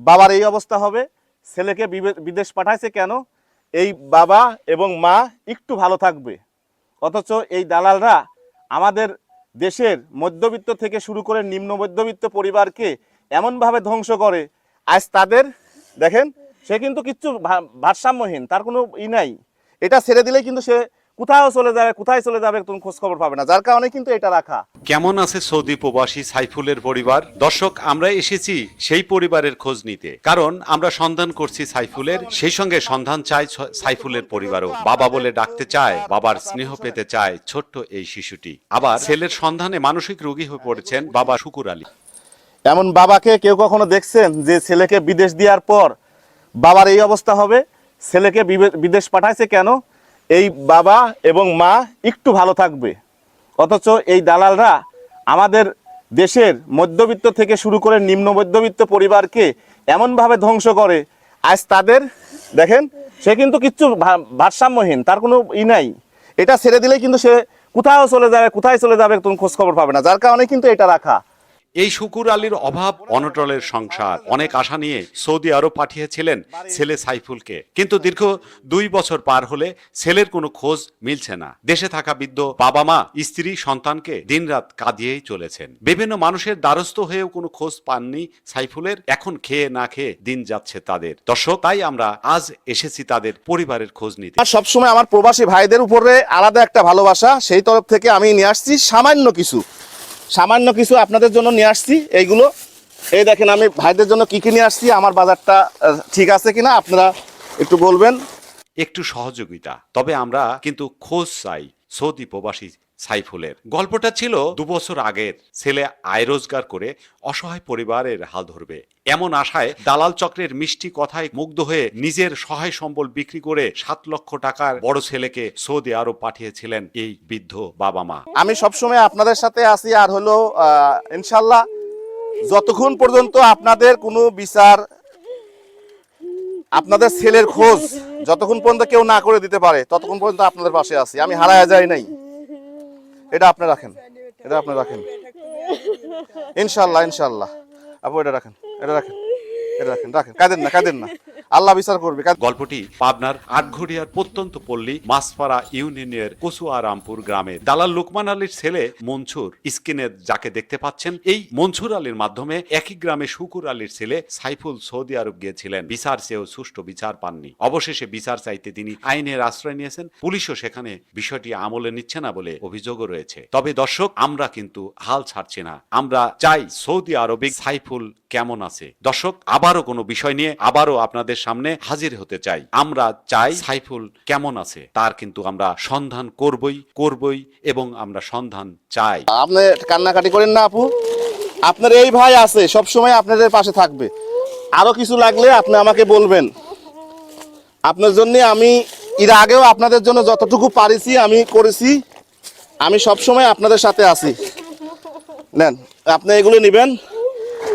বাবার এই অবস্থা হবে, ছেলেকে বিদেশ পাঠাইছে কেন? এই বাবা এবং মা একটু ভালো থাকবে। অথচ এই দালালরা আমাদের দেশের মধ্যবিত্ত থেকে শুরু করে নিম্ন মধ্যবিত্ত পরিবারকে এমনভাবে ধ্বংস করে। আজ তাদের, দেখেন, সে কিন্তু কিচ্ছু ভারসাম্যহীন, তার কোনো ই নাই। এটা ছেড়ে দিলেই কিন্তু সে কোথাও চলে যাবে কোথায় চলে যাবে তুমি খোঁজ খবর পাবে না। যার কারণে কিন্তু এটা রাখা। কেমন আছে সৌদি প্রবাসী সাইফুলের পরিবার? দর্শক আমরা এসেছি সেই পরিবারের খোঁজ নিতে। কারণ আমরা সন্ধান করছি সাইফুলের সেই সঙ্গে সন্ধান চাই সাইফুলের পরিবারও। বাবা বলে ডাকতে চায় বাবার স্নেহ পেতে চায় ছোট্ট এই শিশুটি। আবার ছেলের সন্ধানে মানসিক রোগী হয়ে পড়েছেন বাবা শুকুর আলী। এমন বাবাকে কেউ কখনো দেখছেন যে ছেলেকে বিদেশ দেওয়ার পর বাবার এই অবস্থা হবে? ছেলেকে বিদেশ পাঠাইছে কেন? এই বাবা এবং মা একটু ভালো থাকবে। অথচ এই দালালরা আমাদের দেশের মধ্যবিত্ত থেকে শুরু করে নিম্ন মধ্যবিত্ত পরিবারকে এমনভাবে ধ্বংস করে। আজ তাদের, দেখেন, সে কিন্তু কিচ্ছু ভারসাম্যহীন, তার কোনো ই নাই। এটা ছেড়ে দিলেই কিন্তু সে কোথাও চলে যাবে, কোথায় চলে যাবে, তুমি খোঁজখবর পাবে না। যার কারণে কিন্তু এটা রাখা। এই শুকুর আলীর অভাব, অনটলের সংসার, অনেক আশা নিয়ে সৌদি আরব পাঠিয়েছিলেন ছেলে সাইফুলকে। কিন্তু দীর্ঘ দুই বছর পার হলে ছেলের কোনো খোঁজ মিলছে না। দেশে থাকা বৃদ্ধ বাবা মা স্ত্রী, সন্তানকে দিনরাত কাঁদিয়েই চলেছেন। বিভিন্ন মানুষের দ্বারস্থ হয়েও কোনো খোঁজ পাননি সাইফুলের। এখন খেয়ে না খেয়ে দিন যাচ্ছে তাদের। দর্শক, তাই আমরা আজ এসেছি তাদের পরিবারের খোঁজ নিতে। সবসময় আমার প্রবাসী ভাইদের উপরে আলাদা একটা ভালোবাসা। সেই তরফ থেকে আমি নিয়ে আসছি সামান্য কিছু। সামান্য কিছু আপনাদের জন্য নিয়ে আসছি এইগুলো। এই দেখেন, আমি ভাইদের জন্য কি কী নিয়ে আসছি, আমার বাজারটা ঠিক আছে কিনা আপনারা একটু বলবেন। একটু সহযোগিতা, তবে আমরা কিন্তু খোঁজ চাই সৌদি প্রবাসী সাইফুলের। গল্পটা ছিল দুবছর আগের। ছেলে আয় রোজগার করে অসহায় পরিবারের হাল ধরবে। এমন আশায় দালাল চক্রের মিষ্টি কথায় মুগ্ধ হয়ে নিজের সহায় সম্বল বিক্রি করে সাত লক্ষ টাকার বড় ছেলেকে সৌদি আরব পাঠিয়েছিলেন এই বৃদ্ধ বাবা মা। আমি সবসময় আপনাদের সাথে আছি আর হলো ইনশাল্লাহ যতক্ষণ পর্যন্ত আপনাদের কোনো বিচার, আপনাদের ছেলের খোঁজ যতক্ষণ পর্যন্ত কেউ না করে দিতে পারে, ততক্ষণ পর্যন্ত আপনাদের পাশে আছি। আমি হারায় যাই নাই। এটা আপনি রাখেন। এটা আপনি রাখেন। ইনশাল্লাহ ইনশাল্লাহ আপু, এটা রাখেন এটা রাখেন এটা রাখেন রাখেন। কাঁদেন না কাঁদেন না। আল্লাহ বিচার করবে। গল্পটি পাবনার আটঘরিয়ার প্রত্যন্ত পল্লী মাসপাড়া ইউনিয়নের কচুয়ারামপুর গ্রামের দালাল লুকমান আলীর ছেলে মনসুর স্ক্রিনে যাকে দেখতে পাচ্ছেন, এই মনসুর আলীর মাধ্যমে একই গ্রামে শুকুর আলীর ছেলে সাইফুল সৌদি আরব গিয়েছিলেন। বিচার চেয়েও সুষ্ঠু বিচার পাননি। অবশেষে বিচার চাইতে তিনি আইনের আশ্রয় নিয়েছেন। পুলিশও সেখানে বিষয়টি আমলে নিচ্ছে না বলে অভিযোগও রয়েছে। তবে দর্শক, আমরা কিন্তু হাল ছাড়ছি না। আমরা চাই সৌদি আরবে সাইফুল কেমন আছে? দর্শক, আবারও কোনো বিষয় নিয়ে আবারও আপনাদের সামনে হাজির হতে চাই। আমরা চাই সাইফুল কেমন আছে? তার কিন্তু আমরা সন্ধান করবই করবই এবং আমরা সন্ধান চাই। আপনি কান্নাকাটি করেন না আপু। আপনার এই ভাই আছে সব সময় আপনাদের পাশে থাকবে। আরও কিছু লাগলে আপনি আমাকে বলবেন। আপনার জন্য আমি এর আগেও আপনাদের জন্য যতটুকু পারিছি, আমি করেছি। আমি সব সময় আপনাদের সাথে আছি। নেন, আপনি এগুলো নেবেন।